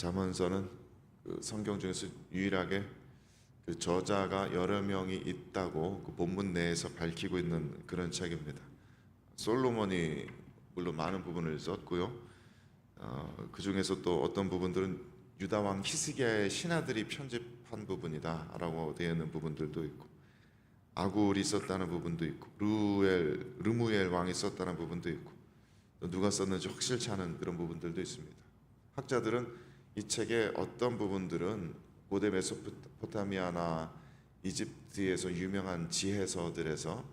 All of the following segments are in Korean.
잠언서는 그 성경 중에서 유일하게 그 저자가 여러 명이 있다고 그 본문 내에서 밝히고 있는 그런 책입니다. 솔로몬이 물론 많은 부분을 썼고요. 어, 그 중에서 또 어떤 부분들은 유다 왕 히스기야의 신하들이 편집한 부분이다라고 되어 있는 부분들도 있고 아굴이 썼다는 부분도 있고 르우엘 르무엘 왕이 썼다는 부분도 있고 또 누가 썼는지 확실치 않은 그런 부분들도 있습니다. 학자들은 이 책의 어떤 부분들은 고대 메소포타미아나 이집트에서 유명한 지혜서들에서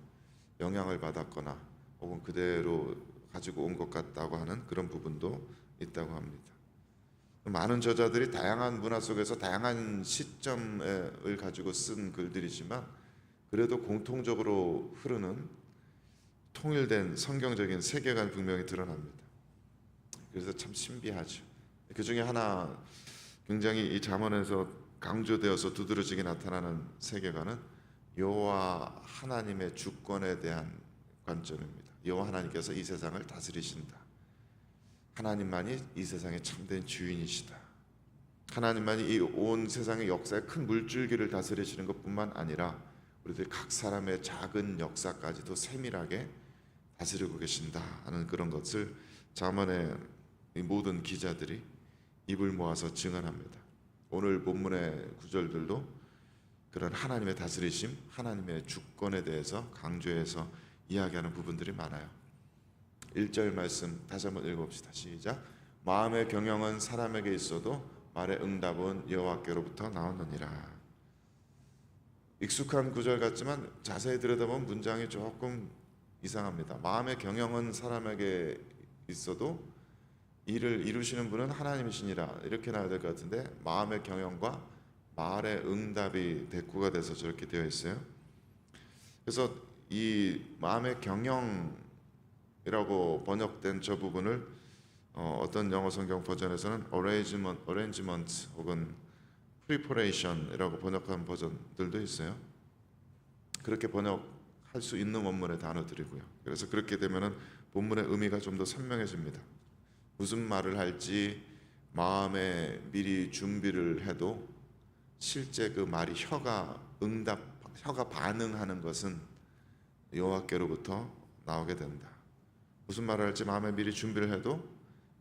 영향을 받았거나 혹은 그대로 가지고 온 것 같다고 하는 그런 부분도 있다고 합니다. 많은 저자들이 다양한 문화 속에서 다양한 시점을 가지고 쓴 글들이지만 그래도 공통적으로 흐르는 통일된 성경적인 세계관 분명히 드러납니다. 그래서 참 신비하죠. 그 중에 하나 굉장히 이 잠언에서 강조되어서 두드러지게 나타나는 세계관은 여호와 하나님의 주권에 대한 관점입니다. 여호와 하나님께서 이 세상을 다스리신다. 하나님만이 이 세상의 참된 주인이시다. 하나님만이 이 온 세상의 역사의 큰 물줄기를 다스리시는 것뿐만 아니라 우리들 각 사람의 작은 역사까지도 세밀하게 다스리고 계신다 하는 그런 것을 이 모든 기자들이 입을 모아서 증언합니다. 오늘 본문의 구절들도 그런 하나님의 다스리심, 하나님의 주권에 대해서 강조해서 이야기하는 부분들이 많아요. 1절 말씀 다시 한번 읽어봅시다. 시작. 마음의 경영은 사람에게 있어도 말의 응답은 여호와께로부터 나오느니라. 익숙한 구절 같지만 자세히 들여다보면 문장이 조금 이상합니다. 마음의 경영은 사람에게 있어도 일을 이루시는 분은 하나님이시니라 이렇게 나와야 될 것 같은데 마음의 경영과 말의 응답이 대꾸가 돼서 저렇게 되어 있어요. 그래서 이 마음의 경영이라고 번역된 저 부분을 어, 어떤 영어 성경 버전에서는 arrangement, arrangement 혹은 preparation이라고 번역한 버전들도 있어요. 그렇게 번역할 수 있는 원문의 단어들이고요. 그래서 그렇게 되면은 본문의 의미가 좀 더 선명해집니다. 무슨 말을 할지 마음에 미리 준비를 해도 실제 그 말이 혀가 응답, 혀가 반응하는 것은 여호와께로부터 나오게 된다. 무슨 말을 할지 마음에 미리 준비를 해도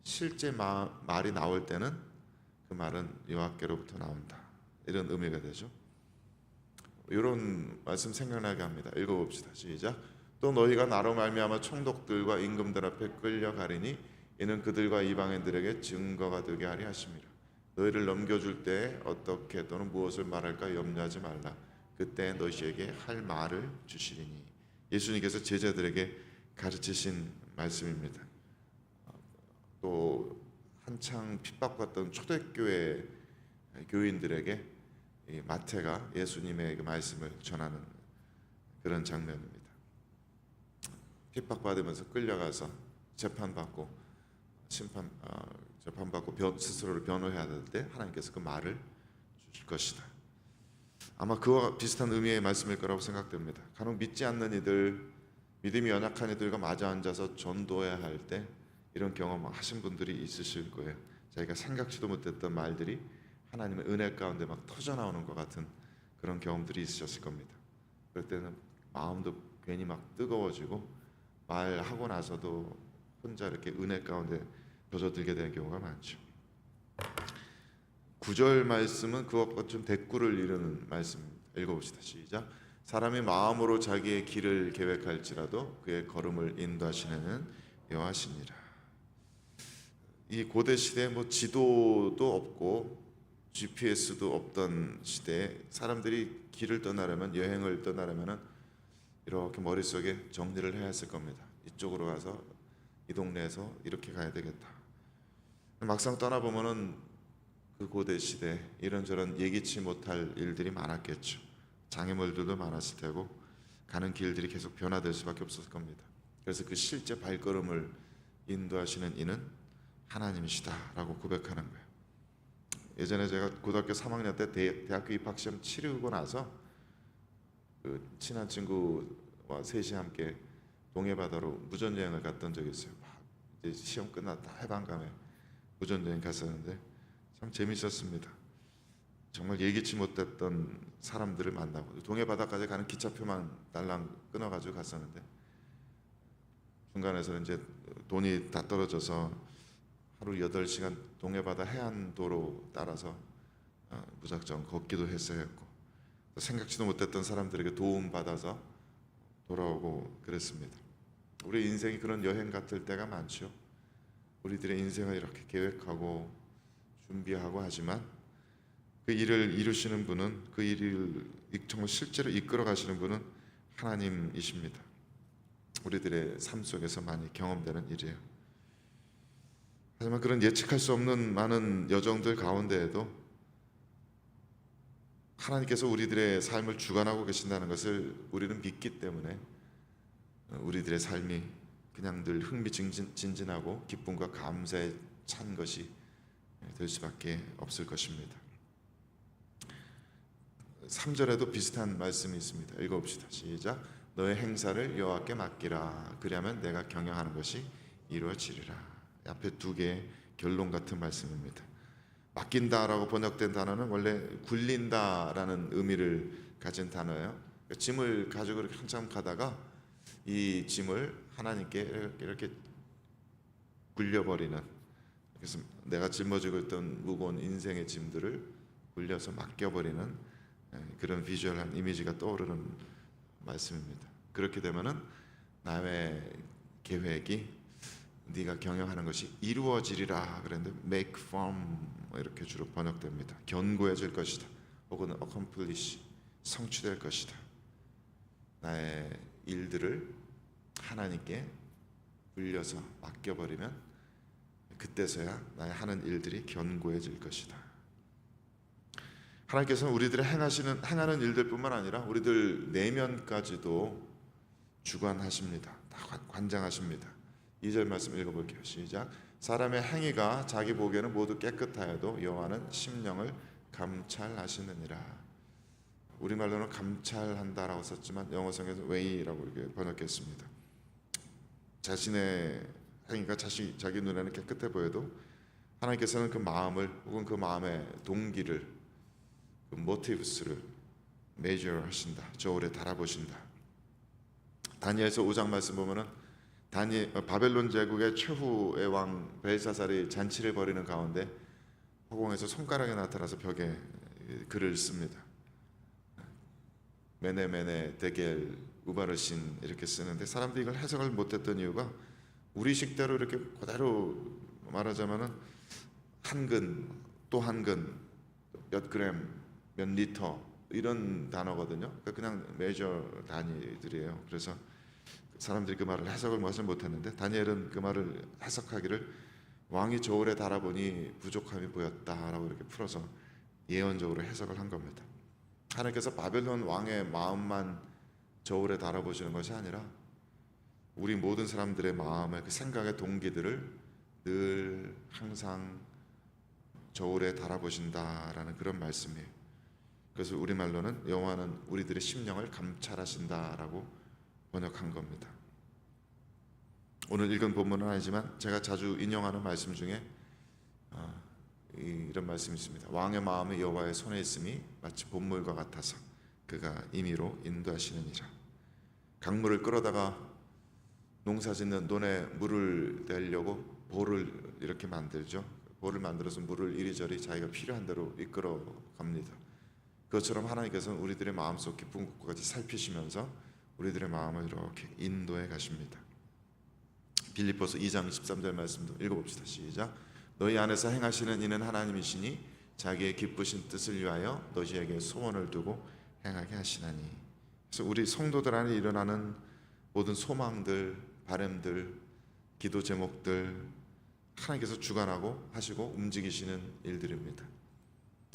실제 마, 말이 나올 때는 그 말은 여호와께로부터 나온다. 이런 의미가 되죠. 이런 말씀 생각나게 합니다. 읽어봅시다. 시작. 또 너희가 나로 말미암아 총독들과 임금들 앞에 끌려가리니 이는 그들과 이방인들에게 증거가 되게 하리 하심이라. 너희를 넘겨줄 때 어떻게 또는 무엇을 말할까 염려하지 말라. 그때 너희에게 할 말을 주시리니. 예수님께서 제자들에게 가르치신 말씀입니다. 또 한창 핍박받던 초대교회 교인들에게 이 마태가 예수님의 그 말씀을 전하는 그런 장면입니다. 핍박받으면서 끌려가서 재판받고 심판 어, 재판받고 변, 스스로를 변호해야 될때 하나님께서 그 말을 주실 것이다. 아마 그와 비슷한 의미의 말씀일 거라고 생각됩니다. 간혹 믿지 않는 이들, 믿음이 연약한 이들과 마주 앉아서 전도해야 할 때 이런 경험 하신 분들이 있으실 거예요. 자기가 생각지도 못했던 말들이 하나님의 은혜 가운데 막 터져 나오는 것 같은 그런 경험들이 있으셨을 겁니다. 그럴 때는 마음도 괜히 막 뜨거워지고 말하고 나서도 혼자 이렇게 은혜 가운데 젖어들게 되는 경우가 많죠. 구절 말씀은 그것과 좀 대꾸를 이루는 말씀 읽어봅시다. 시작. 사람이 마음으로 자기의 길을 계획할지라도 그의 걸음을 인도하시는 여호와시니라. 이 고대 시대에 뭐 지도도 없고 GPS도 없던 시대에 사람들이 길을 떠나려면 여행을 떠나려면은 이렇게 머릿속에 정리를 해야 했을 겁니다. 이쪽으로 가서 이 동네에서 이렇게 가야 되겠다. 막상 떠나보면은 그 고대 시대 이런저런 예기치 못할 일들이 많았겠죠. 장애물들도 많았을 테고 가는 길들이 계속 변화될 수밖에 없었을 겁니다. 그래서 그 실제 발걸음을 인도하시는 이는 하나님이시다라고 고백하는 거예요. 예전에 제가 고등학교 3학년 때 대, 대학교 입학 시험 치르고 나서 그 친한 친구와 셋이 함께 동해 바다로 무전 여행을 갔던 적이 있어요. 막 이제 시험 끝났다 해방감에 무전 여행 갔었는데 참 재밌었습니다. 정말 예기치 못했던 사람들을 만나고 동해 바다까지 가는 기차표만 달랑 끊어가지고 갔었는데 중간에서 이제 돈이 다 떨어져서 하루 8시간 동해 바다 해안도로 따라서 어, 무작정 걷기도 했어야 했고 생각지도 못했던 사람들에게 도움 받아서 돌아오고 그랬습니다. 우리 인생이 그런 여행 같을 때가 많죠. 우리들의 인생을 이렇게 계획하고 준비하고 하지만 그 일을 이루시는 분은 그 일을 정말 실제로 이끌어 가시는 분은 하나님이십니다. 우리들의 삶 속에서 많이 경험되는 일이에요. 하지만 그런 예측할 수 없는 많은 여정들 가운데에도 하나님께서 우리들의 삶을 주관하고 계신다는 것을 우리는 믿기 때문에 우리들의 삶이 그냥 늘 흥미진진하고 기쁨과 감사에 찬 것이 될 수밖에 없을 것입니다. 3절에도 비슷한 말씀이 있습니다. 읽어봅시다. 시작. 너의 행사를 여호와께 맡기라. 그리하면 내가 경영하는 것이 이루어지리라. 앞에 두 개의 결론 같은 말씀입니다. 맡긴다라고 번역된 단어는 원래 굴린다라는 의미를 가진 단어예요. 그러니까 짐을 가지고 이렇게 한참 가다가 이 짐을 하나님께 이렇게, 굴려버리는 그래서 내가 짊어지고 있던 무거운 인생의 짐들을 굴려서 맡겨버리는 예, 그런 비주얼한 이미지가 떠오르는 말씀입니다. 그렇게 되면은 나의 계획이 네가 경영하는 것이 이루어지리라 그랬는데 make firm 이렇게 주로 번역됩니다. 견고해질 것이다. 혹은 accomplish 성취될 것이다. 나의 일들을 하나님께 불려서 맡겨버리면 그때서야 나의 하는 일들이 견고해질 것이다. 하나님께서는 우리들의 행하시는 행하는 일들뿐만 아니라 우리들 내면까지도 주관하십니다. 다 관- 관장하십니다. 2절 말씀 읽어볼게요. 시작. 사람의 행위가 자기 보기에는 모두 깨끗하여도 여호와는 심령을 감찰하시느니라. 우리말로는 감찰한다라고 썼지만 영어성에서 웨이라고 이렇게 번역했습니다. 자신의 행위가 자시, 자기 눈에는 깨끗해 보여도 하나님께서는 그 마음을 혹은 그 마음의 동기를 그 모티브스를 메이저 하신다. 저울에 달아보신다. 다니엘서 5장 말씀 보면은 다니 어, 바벨론 제국의 최후의 왕 벨사살이 잔치를 벌이는 가운데 허공에서 손가락이 나타나서 벽에 글을 씁니다. 메네메네 데겔 우바르신 이렇게 쓰는데 사람들이 이걸 해석을 못했던 이유가 우리식대로 이렇게 그대로 말하자면은 한근 또 한근 몇 그램 몇 리터 이런 단어거든요. 그러니까 그냥 메저 단위들이에요. 그래서 사람들이 그 말을 해석을 무엇을 못했는데 다니엘은 그 말을 해석하기를 왕이 저울에 달아보니 부족함이 보였다라고 이렇게 풀어서 예언적으로 해석을 한 겁니다. 하나님께서 바벨론 왕의 마음만 저울에 달아보시는 것이 아니라 우리 모든 사람들의 마음의 그 생각의 동기들을 늘 항상 저울에 달아보신다라는 그런 말씀이에요. 그래서 우리 말로는 여호와는 우리들의 심령을 감찰하신다라고 번역한 겁니다. 오늘 읽은 본문은 아니지만 제가 자주 인용하는 말씀 중에 어, 이- 이런 말씀이 있습니다. 왕의 마음이 여호와의 손에 있음이 마치 본물과 같아서 그가 임의로 인도하시느니라. 강물을 끌어다가 농사짓는 논에 물을 내려고 볼을 이렇게 만들죠. 볼을 만들어서 물을 이리저리 자기가 필요한 대로 이끌어 갑니다. 그것처럼 하나님께서는 우리들의 마음속 깊은 곳까지 살피시면서 우리들의 마음을 이렇게 인도해 가십니다. 빌립보서 2장 13절 말씀도 읽어봅시다. 시작. 너희 안에서 행하시는 이는 하나님이시니 자기의 기쁘신 뜻을 위하여 너희에게 소원을 두고 행하게 하시나니. 그래서 우리 성도들 안에 일어나는 모든 소망들, 바램들, 기도 제목들 하나님께서 주관하고 하시고 움직이시는 일들입니다.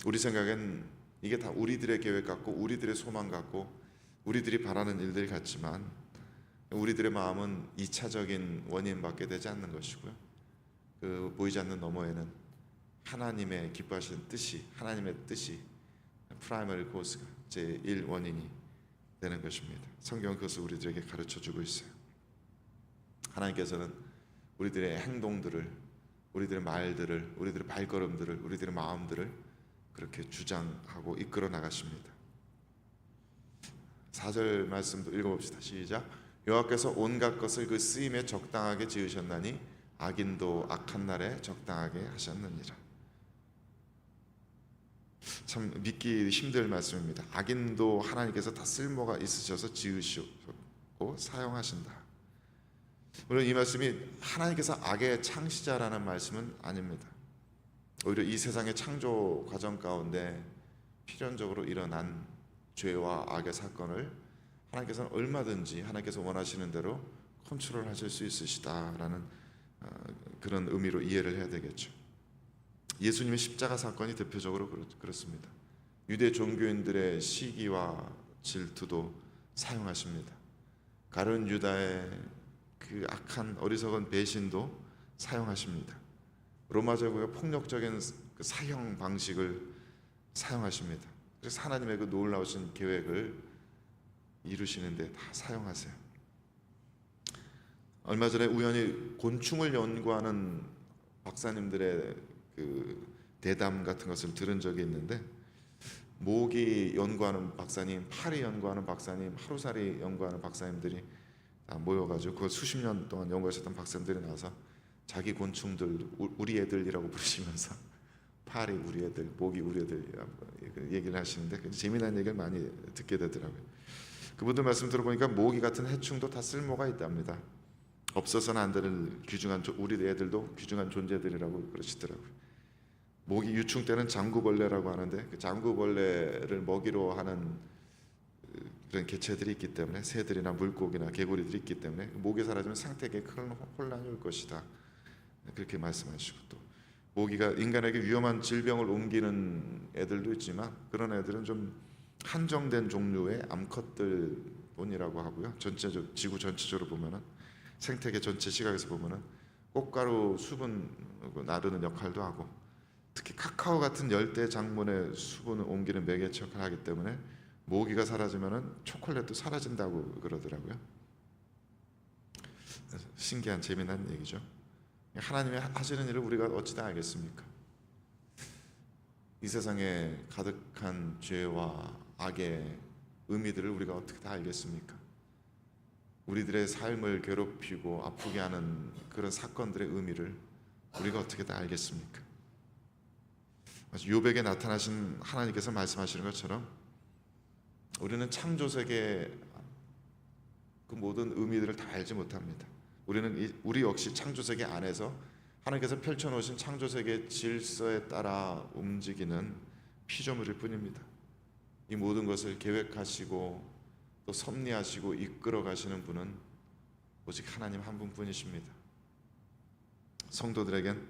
우리 생각엔 이게 다 우리들의 계획 같고 우리들의 소망 같고 우리들이 바라는 일들 같지만 우리들의 마음은 이차적인 원인밖에 되지 않는 것이고요. 그 보이지 않는 너머에는 하나님의 기뻐하시는 뜻이 하나님의 뜻이 프라이머리 코스가 제1 원인이 되는 것입니다. 성경은 그것을 우리들에게 가르쳐 주고 있어요. 하나님께서는 우리들의 행동들을 우리들의 말들을, 우리들의 발걸음들을, 우리들의 마음들을 그렇게 주장하고 이끌어 나가십니다. 4절 말씀도 읽어봅시다. 시작. 여호와께서 온갖 것을 그 쓰임에 적당하게 지으셨나니 악인도 악한 날에 적당하게 하셨느니라. 참 믿기 힘들 말씀입니다. 악인도 하나님께서 다 쓸모가 있으셔서 지으셨고 사용하신다. 물론 이 말씀이 하나님께서 악의 창시자라는 말씀은 아닙니다. 오히려 이 세상의 창조 과정 가운데 필연적으로 일어난 죄와 악의 사건을 하나님께서는 얼마든지 하나님께서 원하시는 대로 컨트롤 하실 수 있으시다라는 어, 그런 의미로 이해를 해야 되겠죠. 예수님의 십자가 사건이 대표적으로 그렇- 그렇습니다. 유대 종교인들의 시기와 질투도 사용하십니다. 가룟 유다의 그 악한 어리석은 배신도 사용하십니다. 로마 제국의 폭력적인 그 사형 방식을 사용하십니다. 그래서 하나님의 그 놀라우신 계획을 이루시는데 다 사용하세요. 얼마 전에 우연히 곤충을 연구하는 박사님들의 그 대담 같은 것을 들은 적이 있는데 모기 연구하는 박사님, 파리 연구하는 박사님, 하루살이 연구하는 박사님들이 다 모여가지고 그 수십 년 동안 연구하셨던 박사님들이 나와서 자기 곤충들 우- 우리 애들이라고 부르시면서 파리 우리 애들, 모기 우리 애들이라고 얘기를 하시는데 재미난 얘기를 많이 듣게 되더라고요. 그분들 말씀 들어보니까 모기 같은 해충도 다 쓸모가 있답니다. 없어서는 안 되는 귀중한 조- 우리 애들도 귀중한 존재들이라고 그러시더라고요. 모기 유충 때는 장구벌레라고 하는데 그 장구벌레를 먹이로 하는 그 그런 개체들이 있기 때문에 새들이나 물고기나 개구리들이 있기 때문에 모기 사라지면 생태계에 큰 혼란이 올 것이다. 그렇게 말씀하시고 또 모기가 인간에게 위험한 질병을 옮기는 애들도 있지만 그런 애들은 좀 한정된 종류의 암컷들 뿐이라고 하고요. 전체적 지구 전체적으로 보면은 생태계 전체 시각에서 보면은 꽃가루 수분 나르는 역할도 하고 특히 카카오 같은 열대 작물의 수분을 옮기는 매개체 역할을 하기 때문에 모기가 사라지면은 초콜릿도 사라진다고 그러더라고요. 신기한 재미난 얘기죠. 하나님이 하시는 일을 우리가 어찌 다 알겠습니까? 이 세상에 가득한 죄와 악의 의미들을 우리가 어떻게 다 알겠습니까? 우리들의 삶을 괴롭히고 아프게 하는 그런 사건들의 의미를 우리가 어떻게 다 알겠습니까? 요백에 나타나신 하나님께서 말씀하시는 것처럼 우리는 창조 세계 그 모든 의미들을 다 알지 못합니다. 우리는 이- 우리 역시 창조 세계 안에서 하나님께서 펼쳐 놓으신 창조 세계 질서에 따라 움직이는 피조물일 뿐입니다. 이 모든 것을 계획하시고 또 섭리하시고 이끌어 가시는 분은 오직 하나님 한 분뿐이십니다. 성도들에겐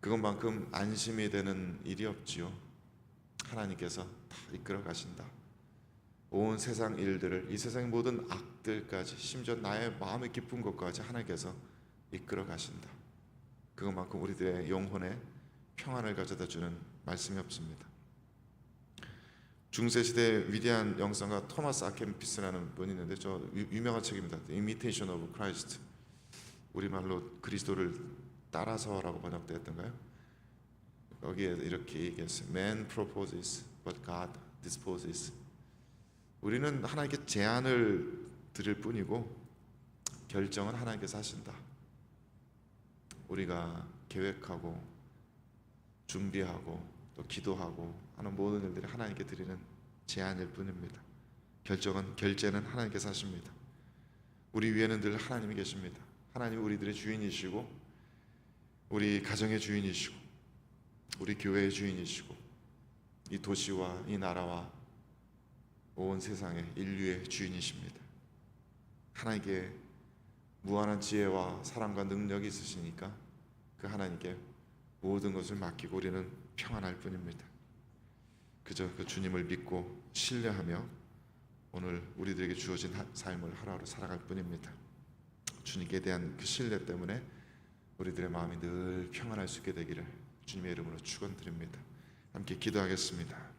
그것만큼 안심이 되는 일이 없지요. 하나님께서 다 이끌어 가신다. 온 세상 일들을 이 세상의 모든 악들까지 심지어 나의 마음의 깊은 것까지 하나님께서 이끌어 가신다. 그것만큼 우리들의 영혼에 평안을 가져다 주는 말씀이 없습니다. 중세 시대 위대한 영성가 토마스 아켄피스라는 분이 있는데 저 유- 유명한 책입니다. Imitation of Christ. 우리말로 그리스도를 따라서라고 번역되었던가요? 거기에 이렇게 얘기했어요. Man proposes, but God disposes. 우리는 하나님께 제안을 드릴 뿐이고 결정은 하나님께서 하신다. 우리가 계획하고 준비하고 또 기도하고 하는 모든 일들이 하나님께 드리는 제안일 뿐입니다. 결정은 결제는 하나님께서 하십니다. 우리 위에는 늘 하나님이 계십니다. 하나님이 우리들의 주인이시고 우리 가정의 주인이시고 우리 교회의 주인이시고 이 도시와 이 나라와 온 세상의 인류의 주인이십니다. 하나님께 무한한 지혜와 사랑과 능력이 있으시니까 그 하나님께 모든 것을 맡기고 우리는 평안할 뿐입니다. 그저 그 주님을 믿고 신뢰하며 오늘 우리들에게 주어진 하- 삶을 하루하루 살아갈 뿐입니다. 주님께 대한 그 신뢰 때문에 우리들의 마음이 늘 평안할 수 있게 되기를 주님의 이름으로 축원드립니다. 함께 기도하겠습니다.